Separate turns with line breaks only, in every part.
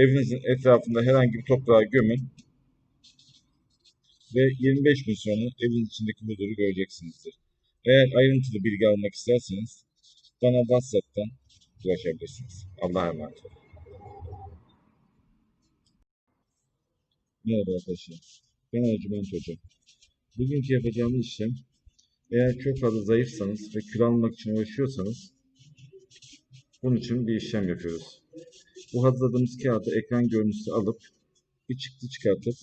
evinizin etrafında herhangi bir toprağa gömün ve 25 gün sonra evin içindeki huzuru göreceksinizdir. Eğer ayrıntılı bilgi almak isterseniz bana WhatsApp'tan ulaşabilirsiniz. Allah'a emanet olun. Merhaba arkadaşlar. Ben Ercüment Hoca. Bugünkü yapacağımız işlem eğer çok fazla zayıfsanız ve kilo almak için uğraşıyorsanız bunun için bir işlem yapıyoruz. Bu hazırladığımız kağıdı ekran görüntüsü alıp bir çıktı çıkartıp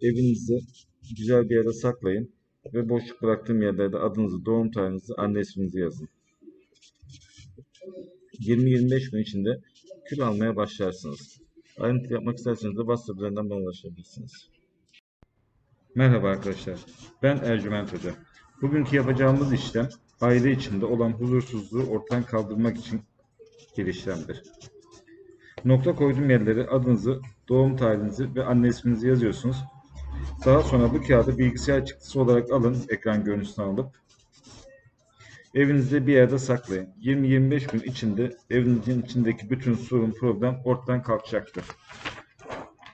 evinizde güzel bir yere saklayın ve boşluk bıraktığım yerlerde adınızı, doğum tarihinizi, anne isminizi yazın. 20-25 gün içinde kilo almaya başlarsınız. Ayrıntı yapmak isterseniz de WhatsApp üzerinden bana ulaşabilirsiniz. Merhaba arkadaşlar. Ben Ercüment Hoca. Bugünkü yapacağımız işlem aile içinde olan huzursuzluğu ortadan kaldırmak için bir. Nokta koyduğum yerlere adınızı, doğum tarihinizi ve anne isminizi yazıyorsunuz. Daha sonra bu kağıdı bilgisayar çıktısı olarak alın, ekran görüntüsünü alıp evinizde bir yerde saklayın. 20-25 gün içinde evinizin içindeki bütün sorun, problem ortadan kalkacaktır.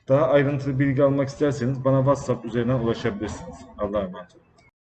Daha ayrıntılı bilgi almak isterseniz bana WhatsApp üzerinden ulaşabilirsiniz. Allah'a emanet olun.